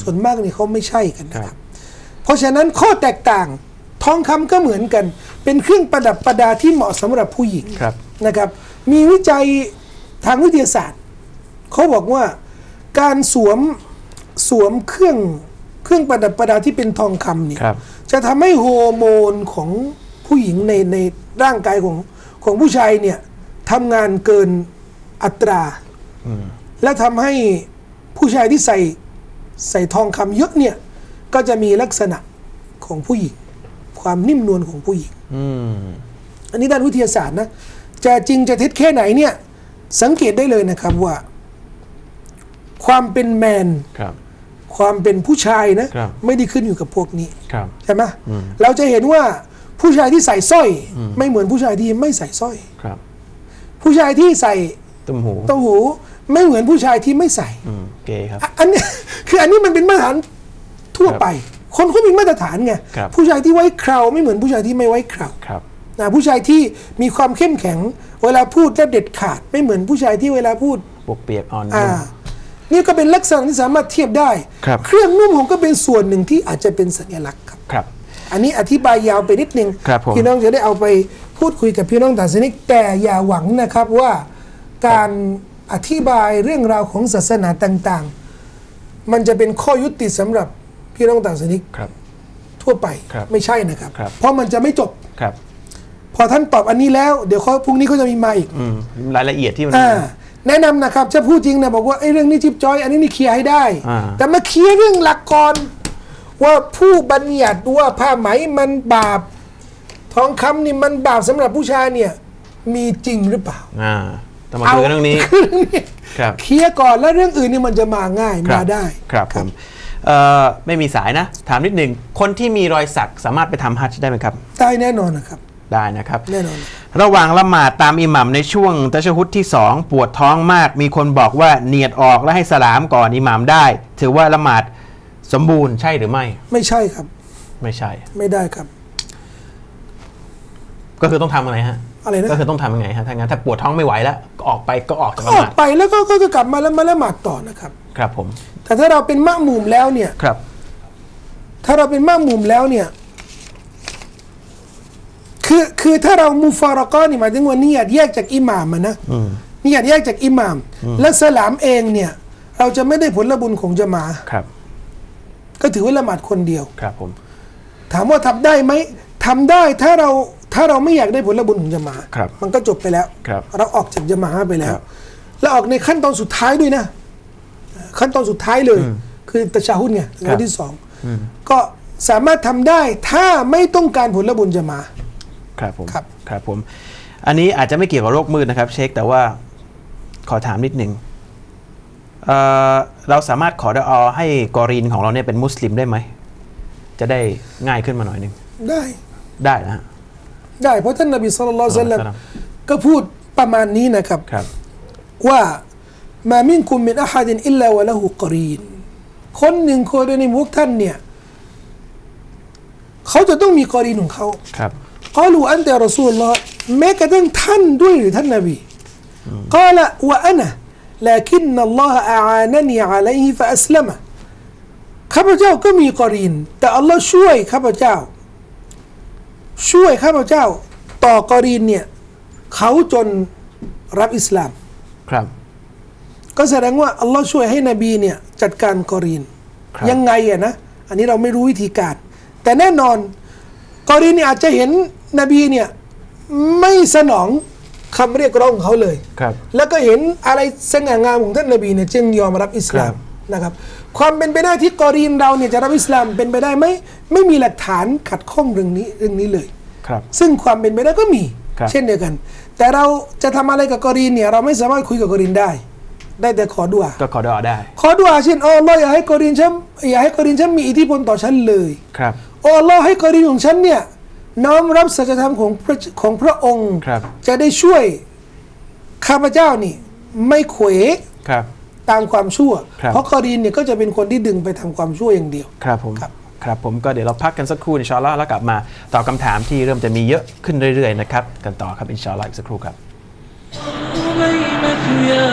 Speaker 3: ส่วนมากเนี่ยเขาไม่ใช่กันนะครับ เพราะฉะนั้นข้อแตกต่าง ทองคำก็เหมือนกัน เป็นเครื่องประดับประดาที่เหมาะสำหรับผู้หญิง
Speaker 2: ครับ
Speaker 3: นะครับ มีวิจัยทางวิทยาศาสตร์เขาบอกว่าการสวมสวมเครื่องเครื่องประดับประดาที่เป็นทองคำเนี่ย
Speaker 2: ครับ
Speaker 3: จะทำให้ฮอร์โมนของผู้หญิงในในร่างกายของของผู้ชายเนี่ยทำงานเกินอัตรา และทำให้ผู้ชายที่ใส่ใส่ทองคำเยอะเนี่ยก็จะมีลักษณะของผู้หญิง ความนิ่มนวลของผู้หญิง
Speaker 2: อืม
Speaker 3: อันนี้ด้านวิทยาศาสตร์นะ จะจริงจะเท็จแค่ไหนเนี่ย สังเกตได้เลยนะครับว่า ความเป็นแมน
Speaker 2: ครับ
Speaker 3: ความเป็นผู้ชายนะ
Speaker 2: ครับ
Speaker 3: ไม่ได้ขึ้นอยู่กับพวกนี้
Speaker 2: ครับ
Speaker 3: ใช่ไหมเราจะเห็นว่าผู้ชายที่ใส่สร้อย ไม่เหมือนผู้ชายที่ไม่ใส่สร้อย
Speaker 2: ครับ
Speaker 3: ผู้ชายที่ใส่
Speaker 2: ตุ้มหู
Speaker 3: เต้าหู ไม่เหมือนผู้ชายที่ไม่ใส่
Speaker 2: อืมเกย์ครับ
Speaker 3: อะอันนี้คืออันนี้มันเป็นมาตรฐานทั่วไป คนเขามีมาตรฐานไง
Speaker 2: ครับ
Speaker 3: ผู้ชายที่ไว้เคราวไม่เหมือนผู้ชายที่ไม่ไว้เคราว
Speaker 2: ครับ
Speaker 3: นะผู้ชายที่มีความเข้มแข็ง เวลาพูดแล้วเด็ดขาด ไม่เหมือนผู้ชายที่เวลาพูด
Speaker 2: ปวกเปียกอ่อน
Speaker 3: อ่า
Speaker 2: นุ่ม
Speaker 3: นี่ก็เป็นลักษณะที่สามารถเทียบได้
Speaker 2: ครับ
Speaker 3: เครื่องนุ่มผมก็เป็นส่วนหนึ่งที่อาจจะเป็นสัญลักษณ์ครับ
Speaker 2: ครับ
Speaker 3: อันนี้อธิบายยาวไปนิดนึง
Speaker 2: ครับผม
Speaker 3: พี่น้องจะได้เอาไปพูดคุยกับพี่น้องต่างศาสนิกแต่อย่าหวังนะครับว่าการอธิบายเรื่องราวของศาสนาต่างๆ มันจะเป็นข้อยุติสำหรับ พี่น้องต่างศาสนิก
Speaker 2: ครับ
Speaker 3: ทั่วไป
Speaker 2: ครับ
Speaker 3: ไม่ใช่นะครับ
Speaker 2: ครับ
Speaker 3: เพราะมันจะไม่จบ
Speaker 2: ครับ
Speaker 3: พอท่านตอบอันนี้แล้วเดี๋ยวเขาพรุ่งนี้เขาจะมีมาอีก
Speaker 2: อืมรายละเอียดที่มัน
Speaker 3: อ่าแนะนำนะครับจะพูดจริงนะบอกว่าไอ้เรื่องนี้จิบจอย อันนี้นี่เคลียร์ให้ได้
Speaker 2: อ่า
Speaker 3: แต่มาเคลียร์เรื่องหลักก่อนว่าผู้บัญญัติว่าผ้าไหมมันบาป ทองคำนี่มันบาปสำหรับผู้ชายเนี่ย มีจริงหรือเปล่า
Speaker 2: อ่าต้องมาคุยกันเรื่องนี้า
Speaker 3: เรื่องนี้
Speaker 2: ครับ
Speaker 3: เคลียร์ก่อนแล้วเรื่องอื่นนี่มันจะมาง่าย
Speaker 2: ครั
Speaker 3: มา
Speaker 2: บ
Speaker 3: ได้
Speaker 2: ครับผมเอ่อ ไม่มีสายนะ ถามนิดหนึ่งคนที่มีรอยสักสามารถไปทำฮัจญ์ได้ไหมครับ
Speaker 3: ได้แน่นอนนะครับ
Speaker 2: ได้นะครับ
Speaker 3: แน่นอน
Speaker 2: ระหว่างละหมาดตามอิหมัมในช่วงตัชฮุดที่ 2 ปวดท้องมาก มีคนบอกว่าเนียดออกและให้สลามก่อนอิหมัมได้ ถือว่าละหมาดสมบูรณ์ใช่หรือไม่
Speaker 3: ไม่ใช่ครับ
Speaker 2: ไม่ใช่
Speaker 3: ไม่ได้ครับ
Speaker 2: ก็คือต้องทำอะไรฮะ
Speaker 3: อะไรนะ
Speaker 2: ก็คือต้องทำยังไงฮะถ้างั้นถ้าปวดท้องไม่ไหวแล้วก็ออกไปก็ออกจาก
Speaker 3: ก็
Speaker 2: ละ
Speaker 3: อ
Speaker 2: ห
Speaker 3: อ
Speaker 2: มาด
Speaker 3: กไปแล้วก็ก็ก็กลับมาแล้วมาละหมาดต่อนะครับ
Speaker 2: ครับผม
Speaker 3: แต่ถ้าเราเป็นมะมุมแล้วเนี่ย
Speaker 2: ครับ
Speaker 3: ถ้าเราเป็นมะมุมแล้วเนี่ย คือคือถ้าเรามูฟารากอนี่หมายถึงว่านิยตแยกจากอิหม่ามอะนะนิยตแยกจากอิหม่าม และสลามเองเนี่ย เราจะไม่ได้ผลบุญของจะมา
Speaker 2: ครับ
Speaker 3: ก็ถือว่าละหมาดคนเดียว
Speaker 2: ครับผม
Speaker 3: ถามว่าทำได้ไหมทำได้ถ้าเรา ถ้าเราไม่อยากได้ผลบุญของจะมา
Speaker 2: ครับ
Speaker 3: มันก็จบไปแล้ว
Speaker 2: ครับ
Speaker 3: เราออกจากจะมาไปแล้
Speaker 2: ควรับ
Speaker 3: แล้วออกในขั้นตอนสุดท้ายด้วยนะ ขั้นตอนสุดท้ายเลย คือตะชาฮุดไง
Speaker 2: ครั
Speaker 3: ขั้
Speaker 2: บ
Speaker 3: นที่สองก็สามารถทำได้ถ้าไม่ต้องการผลบุญจะมา
Speaker 2: ครับผม
Speaker 3: ครับ
Speaker 2: ครับผม อันนี้อาจจะไม่เกี่ยวกับโรคมืดนะครับ เช็คแต่ว่าขอถามนิดหนึ่งเอ่อเราสามารถขอดอาให้กอรีนของเราเนี่ยเป็นมุสลิมได้ไหม จะได้ง่ายขึ้นมาหน่อยหนึง
Speaker 3: ได้
Speaker 2: ได้นะฮะ
Speaker 3: ได้เพราะท่านนบีสุลต่านละสัลลัม
Speaker 2: อัลลอฮฺ
Speaker 3: ก็พูดประมาณนี้นะครับ
Speaker 2: ครับ
Speaker 3: ว่ามามินคุมมินอาฮัดินอิลลาวะละหูกอรีน คนหนึ่งคนในพวกท่านเนี่ย เขาจะต้องมีกอรีนของเขา
Speaker 2: ครับ
Speaker 3: กาลูอันแต่รอซูลลอฮ์แม้กระทั่งท่านด้วยหรือท่านนบีกาละวะอันะ لكن الله أعانني عليه فأسلم ข้าพเจ้าก็มีกอรีน แต่อัลลอฮ์ช่วยข้าพเจ้า ช่วยข้าพเจ้าต่อกอรีนเนี่ยเขาจนรับอิสลาม
Speaker 2: ครับ
Speaker 3: ก็แสดงว่าอัลลอฮ์ช่วยให้นบีเนี่ยจัดการกอรีน
Speaker 2: ครับ
Speaker 3: ยังไงอะนะ อันนี้เราไม่รู้วิธีการ แต่แน่นอนกอรีนเนี่ยอาจจะเห็นนบีเนี่ยไม่สนองคำเรียกร้องของเขาเลย
Speaker 2: ครับ
Speaker 3: แล้วก็เห็นอะไรสง่างามของท่านนบีเนี่ยจึงยอมรับอิสลาม
Speaker 2: ครับ
Speaker 3: นะครับ ความเป็นไปได้ที่กอรีนเราเนี่ยจะรับอิสลามเป็นไปได้ไหมไม่มีหลักฐานขัดข้องเรื่องนี้เรื่องนี้เลย
Speaker 2: ครับ
Speaker 3: ซึ่งความเป็นไปได้ก็มี
Speaker 2: ครับ
Speaker 3: เช่นเดียวกัน แต่เราจะทำอะไรกับกอรีนเนี่ยเราไม่สามารถคุยกับกอรีนได้ ได้แต่ขอดุอา
Speaker 2: ก็ขอดอาได้
Speaker 3: ขอดุอาเช่นโอ้อัลลอฮ์อย่าให้กอรีนฉันอย่าให้กอรีนฉันมีอิทธิพลต่อฉันเลย
Speaker 2: ครับ
Speaker 3: โอ้อัลลอฮ์ให้กอรีนของฉันเนี่ยน้อมรับสัจธรรมของพระของพระองค์
Speaker 2: ครับ
Speaker 3: จะได้ช่วยข้าพเจ้านี่ ไม่เขว
Speaker 2: ครับ
Speaker 3: ตามความชั่ว
Speaker 2: ครับ
Speaker 3: เพราะกอรีนเนี่ยก็จะเป็นคนที่ดึงไปทำความชั่วอย่างเดียว
Speaker 2: ครับผม
Speaker 3: ครับ
Speaker 2: ครับผมก็เดี๋ยวเราพักกันสักครู่อินชาอัลลอฮ์แล้วกลับมาตอบคำถามที่เริ่มจะมีเยอะขึ้นเรื่อยๆนะครับ กันต่อครับอินชาอัลลอฮ์อีกสักครู่ครับ
Speaker 1: أميمة يا